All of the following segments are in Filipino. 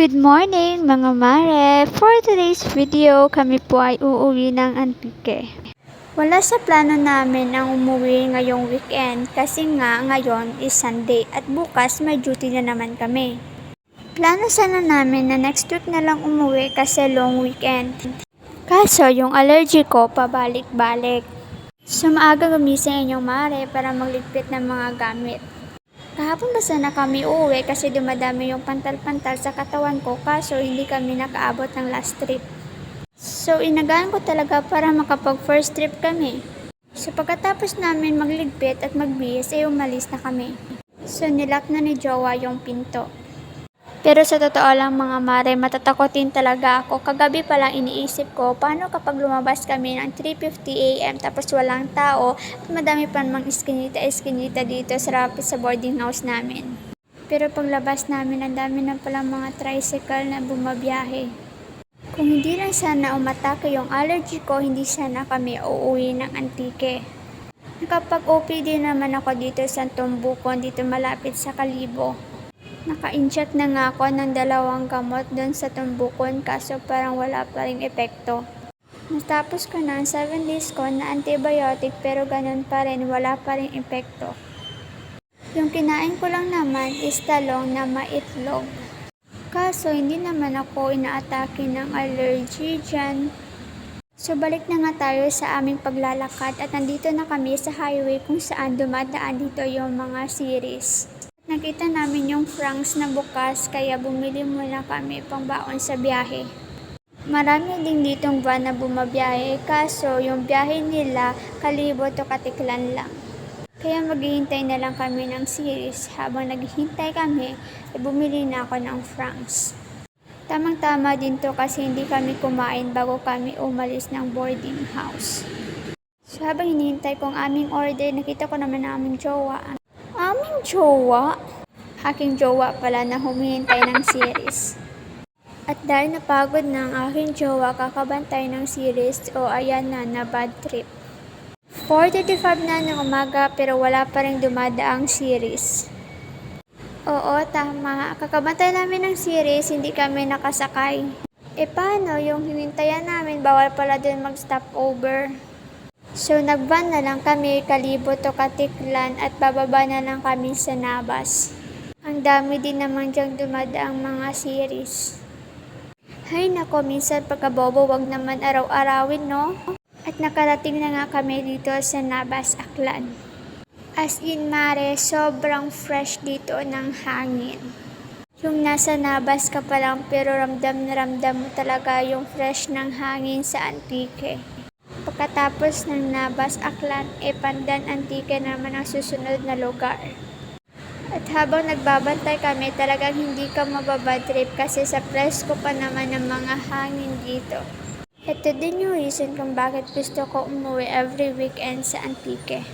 Good morning mga mare! For today's video, kami po ay uuwi ng Antique. Wala sa plano namin ang umuwi ngayong weekend kasi nga ngayon is Sunday at bukas may duty na naman kami. Plano sana namin na next week na lang umuwi kasi long weekend. Kaso yung allergy ko pabalik-balik. So maaga gumising inyong mare para magligpit ng mga gamit. Kahapon basta na kami uuwi kasi dumadami yung pantal-pantal sa katawan ko kaso hindi kami nakaabot ng last trip. So inagaan ko talaga para makapag first trip kami. So pagkatapos namin magligpit at magbihis ay umalis na kami. So nilak na ni Jowa yung pinto. Pero sa totoo lang mga mare, matatakotin talaga ako. Kagabi pa lang iniisip ko, paano kapag lumabas kami ng 3.50am tapos walang tao at madami pa namang iskinita-iskinita dito sa rapid sa boarding house namin. Pero paglabas namin, ang dami na pala mga tricycle na bumabiyahe. Kung hindi lang sana umatake yung allergy ko, hindi sana kami uuwi ng antike. Nakapag-OPD naman ako dito sa Tumbukon, dito malapit sa Kalibo. Naka-inject na nga ako ng dalawang gamot doon sa tumbukon kaso parang wala pa rin epekto. Natapos ko na ang 7 days ko na antibiotic pero ganun pa rin, wala pa rin epekto. Yung kinain ko lang naman is talong na maitlog. Kaso hindi naman ako inaatake ng allergy dyan. So balik na nga tayo sa aming paglalakad at nandito na kami sa highway kung saan dumadaan dito yung mga series. Nakita namin yung franks na bukas kaya bumili muna kami pang baon sa biyahe. Marami din ditong van na bumabiyahe kaso yung biyahe nila kalibo to katiklan lang. Kaya maghihintay na lang kami ng series habang naghihintay kami ay bumili na ako ng franks. Tamang-tama din to kasi hindi kami kumain bago kami umalis ng boarding house. So habang hinihintay ko ang aming order, nakita ko naman ang aming jowa. Jowa? Aking jowa pala na humihintay ng series. At dahil napagod na ang aking jowa kakabantay ng series o ayan na na bad trip. 4.35 na ng umaga pero wala pa rin dumadaang series. Oo, tama. Kakabantay namin ng series, hindi kami nakasakay. E paano yung hinintayan namin, bawal pala din mag-stop over. So nagban na lang kami kalibo to katiklan at bababa na lang kami sa Nabas. Ang dami din naman diyang dumadaang mga series. Hay nako, minsan pagkabobo wag naman araw-arawin no? At nakarating na nga kami dito sa Nabas, Aklan. As in mare, sobrang fresh dito ng hangin. Yung nasa Nabas ka pa lang pero ramdam na ramdam mo talaga yung fresh ng hangin sa Antique. Pagkatapos ng Nabas, Aklan, e Pandan Antique naman ang susunod na lugar. At habang nagbabantay kami, talagang hindi ka mababadrip kasi sa presko pa naman ng mga hangin dito. Ito din yung reason kung bakit gusto ko umuwi every weekend sa Antique.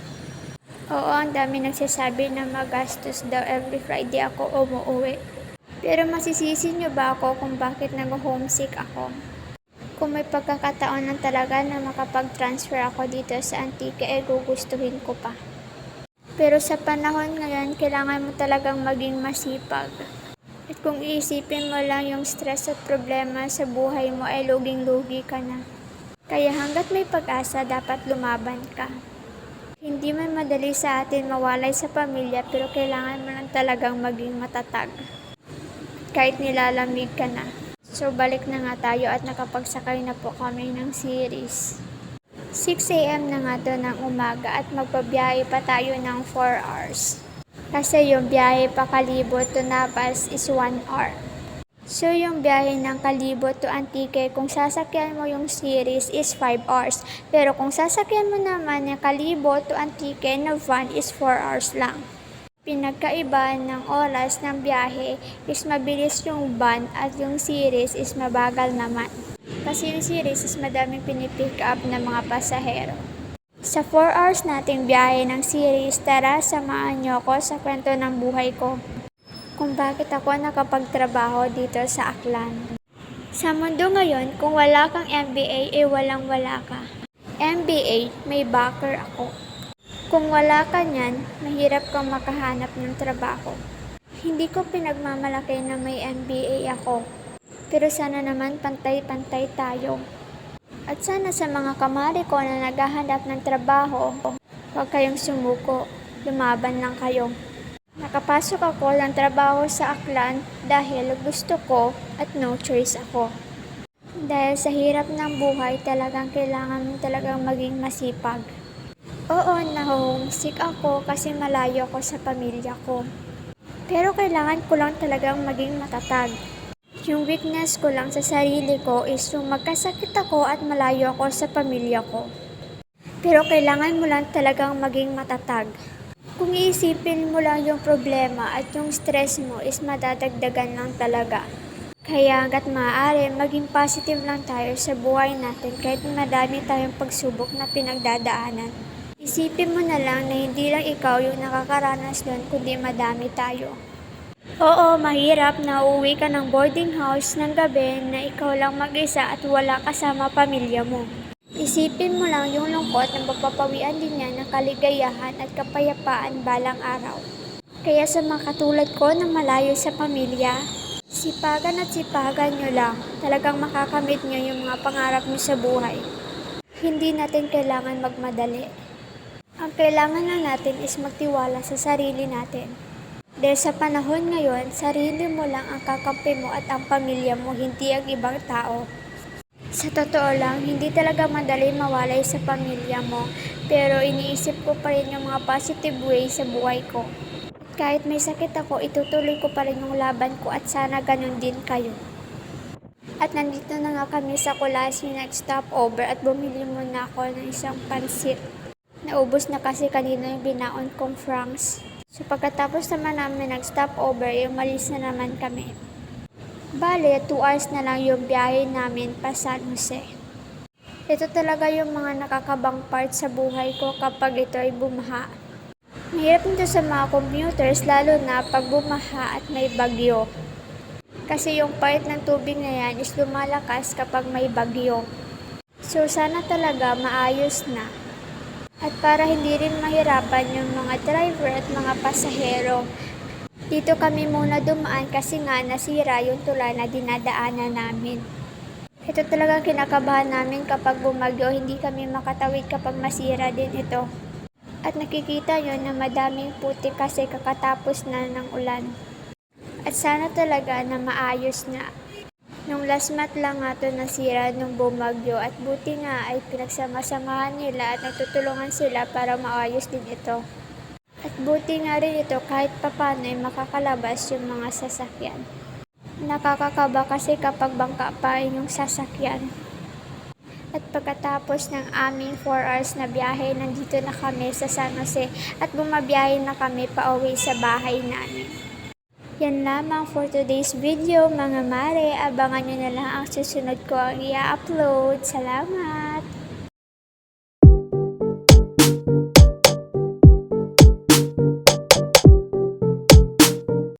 Oo, ang dami nagsasabi na magastos daw every Friday ako umuwi. Pero masisisi nyo ba ako kung bakit nag-homesick ako? Kung may pagkakataon lang talaga na makapag-transfer ako dito sa Antique, eh gugustuhin ko pa. Pero sa panahon ngayon, kailangan mo talagang maging masipag. At kung iisipin mo lang yung stress at problema sa buhay mo, ay luging-lugi ka na. Kaya hanggat may pag-asa, dapat lumaban ka. Hindi man madali sa atin mawalay sa pamilya, pero kailangan mo lang talagang maging matatag. Kahit nilalamig ka na. So balik na nga tayo at nakapagsakay na po kami ng series. 6am na nga to ng umaga at magbabiyahe pa tayo ng 4 hours. Kasi yung biyahe pa Kalibo to Navas is 1 hour. So yung biyahe ng Kalibo to Antique, kung sasakyan mo yung series is 5 hours. Pero kung sasakyan mo naman yung Kalibo to Antique na van is 4 hours lang. Pinagkaiba ng oras ng biyahe is mabilis yung van at yung series is mabagal naman. Kasi yung series is madaming pinipick up ng mga pasahero. Sa 4 hours nating biyahe ng series, tara samahan niyo ako sa kwento ng buhay ko. Kung bakit ako nakapagtrabaho dito sa Aklan. Sa mundo ngayon, kung wala kang MBA, eh walang wala ka. MBA, may backer ako. Kung wala ka niyan, mahirap kang makahanap ng trabaho. Hindi ko pinagmamalaki na may MBA ako. Pero sana naman pantay-pantay tayo. At sana sa mga kamari ko na naghahanap ng trabaho, huwag kayong sumuko. Lumaban lang kayo. Nakapasok ako ng trabaho sa Aklan dahil gusto ko at no choice ako. Dahil sa hirap ng buhay, talagang kailangan talagang maging masipag. Oo, na-homesick ako kasi malayo ako sa pamilya ko. Pero kailangan ko lang talagang maging matatag. Yung weakness ko lang sa sarili ko is yung magkasakit ako at malayo ako sa pamilya ko. Pero kailangan mo lang talagang maging matatag. Kung iisipin mo lang yung problema at yung stress mo is madadagdagan lang talaga. Kaya hanggat maaari, maging positive lang tayo sa buhay natin kahit madami tayong pagsubok na pinagdadaanan. Isipin mo na lang na hindi lang ikaw yung nakakaranas doon kundi madami tayo. Oo, mahirap na uuwi ka ng boarding house ng gabi na ikaw lang mag-isa at wala kasama pamilya mo. Isipin mo lang yung lungkot na mapapawian din niya ng kaligayahan at kapayapaan balang araw. Kaya sa mga katulad ko na malayo sa pamilya, sipagan at sipagan nyo lang. Talagang makakamit nyo yung mga pangarap nyo sa buhay. Hindi natin kailangan magmadali. Ang kailangan lang natin is magtiwala sa sarili natin. Dahil sa panahon ngayon, sarili mo lang ang kakampi mo at ang pamilya mo, hindi ang ibang tao. Sa totoo lang, hindi talaga madali mawalay sa pamilya mo, pero iniisip ko pa rin yung mga positive ways sa buhay ko. Kahit may sakit ako, itutuloy ko pa rin yung laban ko at sana ganun din kayo. At nandito na nga kami sa Colasio nag-stop over at bumili muna ako ng isang pansit. Naubos na kasi kanina yung binaon kong francs. So pagkatapos naman namin nag-stop over, umalis na naman kami. Bale, 2 hours na lang yung biyahe namin pa San Jose. Ito talaga yung mga nakakabang part sa buhay ko kapag ito ay bumaha. Mahirap nito sa mga commuters lalo na pag bumaha at may bagyo. Kasi yung part ng tubig na yan is lumalakas kapag may bagyo. So sana talaga maayos na. At para hindi rin mahirapan yung mga driver at mga pasahero, dito kami muna dumaan kasi nga nasira yung tula na dinadaanan namin. Ito talagang kinakabahan namin kapag bumagyo, hindi kami makatawid kapag masira din ito. At nakikita nyo na madaming puti kasi kakatapos na ng ulan. At sana talaga na maayos na. Nung last lang nga ito nasira nung bumagyo at buti nga ay pinagsama-samahan nila at nagtutulungan sila para maayos din ito. At buti nga rin ito kahit papano ay makakalabas yung mga sasakyan. Nakakakaba kasi kapag bangka pa yung sasakyan. At pagkatapos ng aming 4 hours na biyahe, nandito na kami sa San Jose at bumabiyahe na kami pa uwi sa bahay namin. Yan lamang for today's video mga mare. Abangan nyo na lang ang susunod ko ang i-upload. Salamat!